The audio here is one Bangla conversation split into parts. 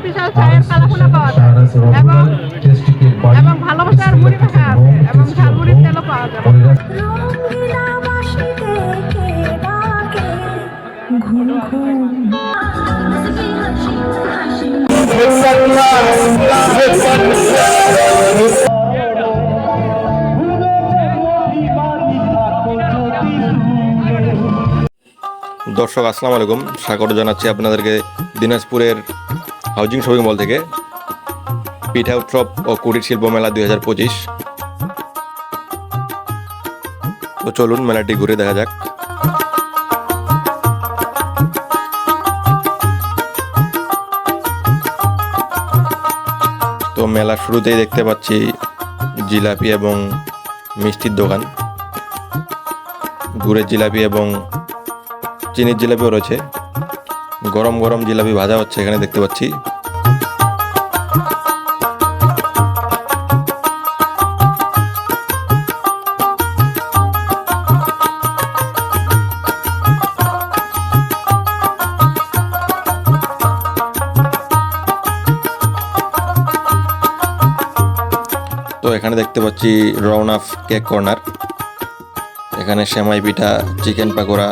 স্পেশাল চায়ের কালাফুলা পাওয়া যায় এবং এবং ভালোবাসার মুড়ি মাখা আছে এবং ঝালমুড়ির তেলও পাওয়া যাবে। ঘুম ঘুম দর্শক আসসালামু আলাইকুম। স্বাগত জানাচ্ছি আপনাদেরকে দিনাজপুরের হাউজিং শপিং মল থেকে পিঠা উৎসব ও কুটির শিল্প মেলা দুই হাজার পঁচিশ। তো চলুন মেলাটি ঘুরে দেখা যাক। তো মেলার শুরুতেই দেখতে পাচ্ছি জিলাপি এবং মিষ্টির দোকান। গুড়ের জিলাপি এবং চিনির জিলাপিও রয়েছে। গরম গরম জিলাপি ভাজা হচ্ছে, এখানে দেখতে পাচ্ছি। তো এখানে দেখতে পাচ্ছি রওনাফ কেক কর্নার। এখানে সেমাই পিঠা, চিকেন পাকোড়া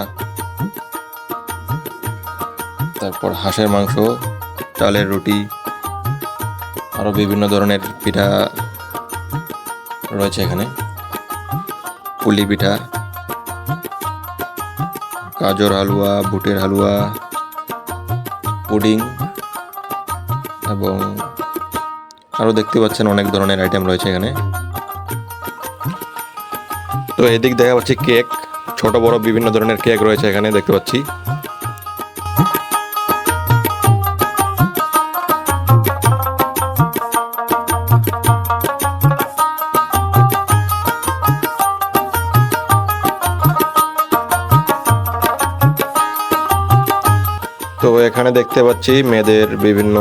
তারপর হাঁসের মাংস চালের রুটি আরও বিভিন্ন ধরনের পিঠা রয়েছে এখানে। পুলি পিঠা, গাজর হালুয়া, বুটের হালুয়া, পুডিং, এবং আরও দেখতে পাচ্ছেন অনেক ধরনের আইটেম রয়েছে এখানে। তো এদিক দেখা পাচ্ছি কেক ছোট বড় বিভিন্ন ধরনের কেক রয়েছে এখানে দেখতে পাচ্ছি। এখানে দেখতে পাচ্ছি মেয়েদের বিভিন্ন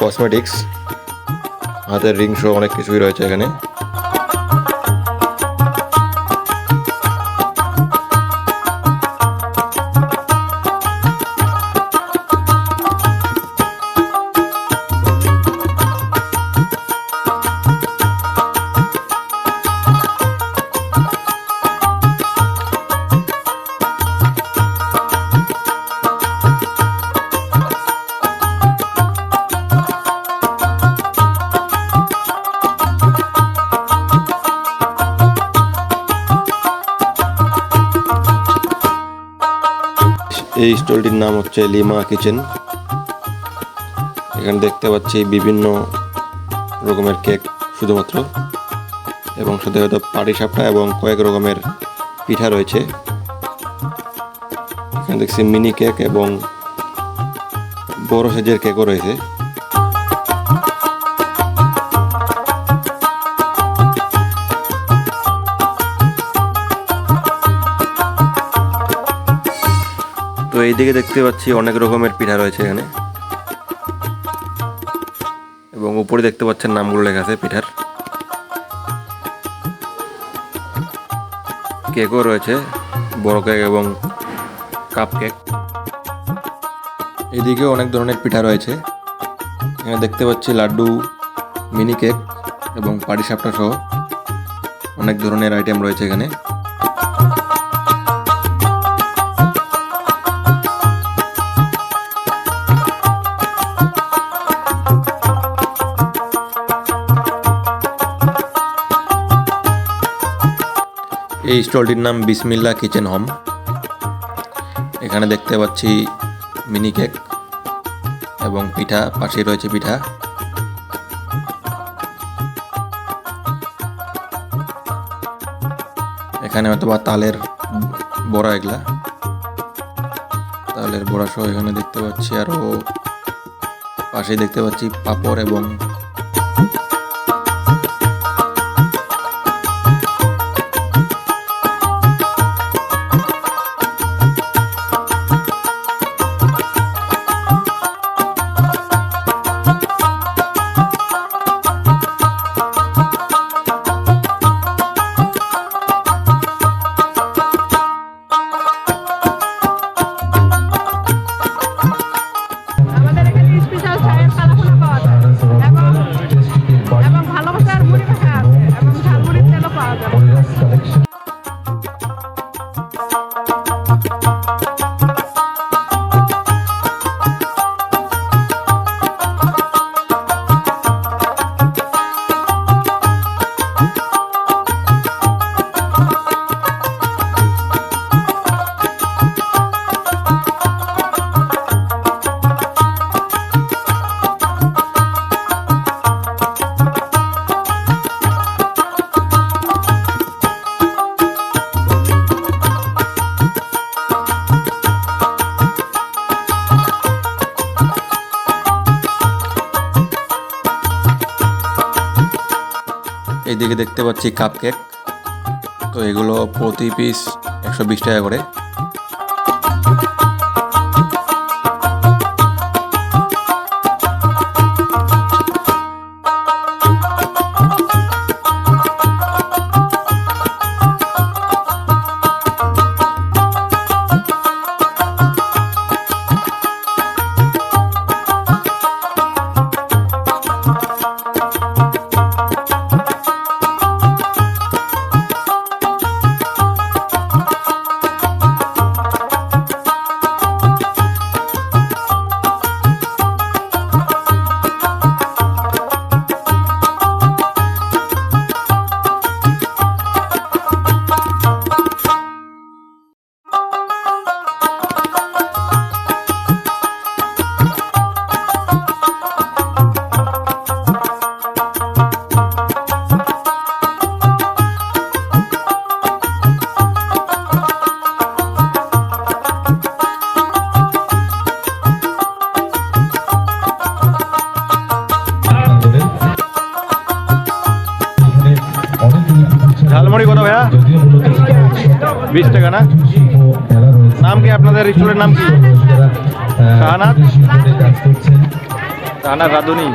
কসমেটিক্স হাতের রিং শো অনেক কিছুই রয়েছে এখানে। এই স্টলটির নাম হচ্ছে লিমা কিচেন। এখানে দেখতে পাচ্ছি বিভিন্ন রকমের কেক শুধুমাত্র এবং সাথে হয়তো পাটি সাপটা এবং কয়েক রকমের পিঠা রয়েছে। এখানে দেখছি মিনি কেক এবং বড় সাইজের কেকও রয়েছে। এইদিকে দেখতে পাচ্ছি অনেক রকমের পিঠা রয়েছে এখানে। এবং উপরে দেখতে পাচ্ছেন নামগুলো লেখা আছে পিঠার। কেকও রয়েছে, বড় কেক এবং কাপ কেক। এদিকেও অনেক ধরনের পিঠা রয়েছে। এখানে দেখতে পাচ্ছি লাড্ডু, মিনি কেক এবং পাটিসাপটা সহ অনেক ধরনের আইটেম রয়েছে এখানে। এই স্টলটির নাম বিসমিল্লা কিচেন হোম। এখানে দেখতে পাচ্ছি মিনি কেক এবং পিঠা পাশে রয়েছে পিঠা। এখানে হয়তো বা তালের বড়া এগুলা। তালের বড়া সহ এখানে দেখতে পাচ্ছি আরও পাশে দেখতে পাচ্ছি পাপড় এবং এইদিকে দেখতে পাচ্ছি কাপ কেক তো এগুলো প্রতি পিস একশো বিশ টাকা করে। ঝালমুড়ি কত ভাইয়া? বিশ টাকা না? নাম কি আপনাদের স্কুলের নাম কি? শাহনাথ শাহনাথ রাধুনি।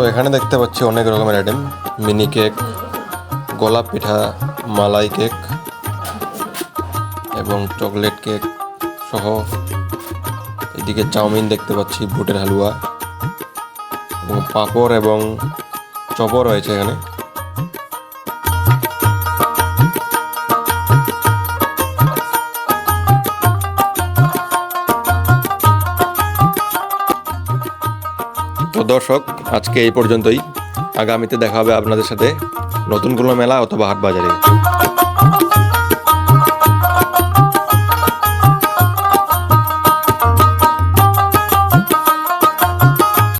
তো এখানে দেখতে পাচ্ছি অনেক রকমের আইটেম মিনি কেক গোলাপ পিঠা, মালাই কেক এবং চকলেট কেক সহ এদিকে চাউমিন দেখতে পাচ্ছি, বুটের হালুয়া এবং পাঁপড় এবং চপও রয়েছে এখানে। দর্শক, আজকে এই পর্যন্তই। আগামীতে দেখা হবে আপনাদের সাথে নতুন কোনো মেলা অথবা হাট বাজারে।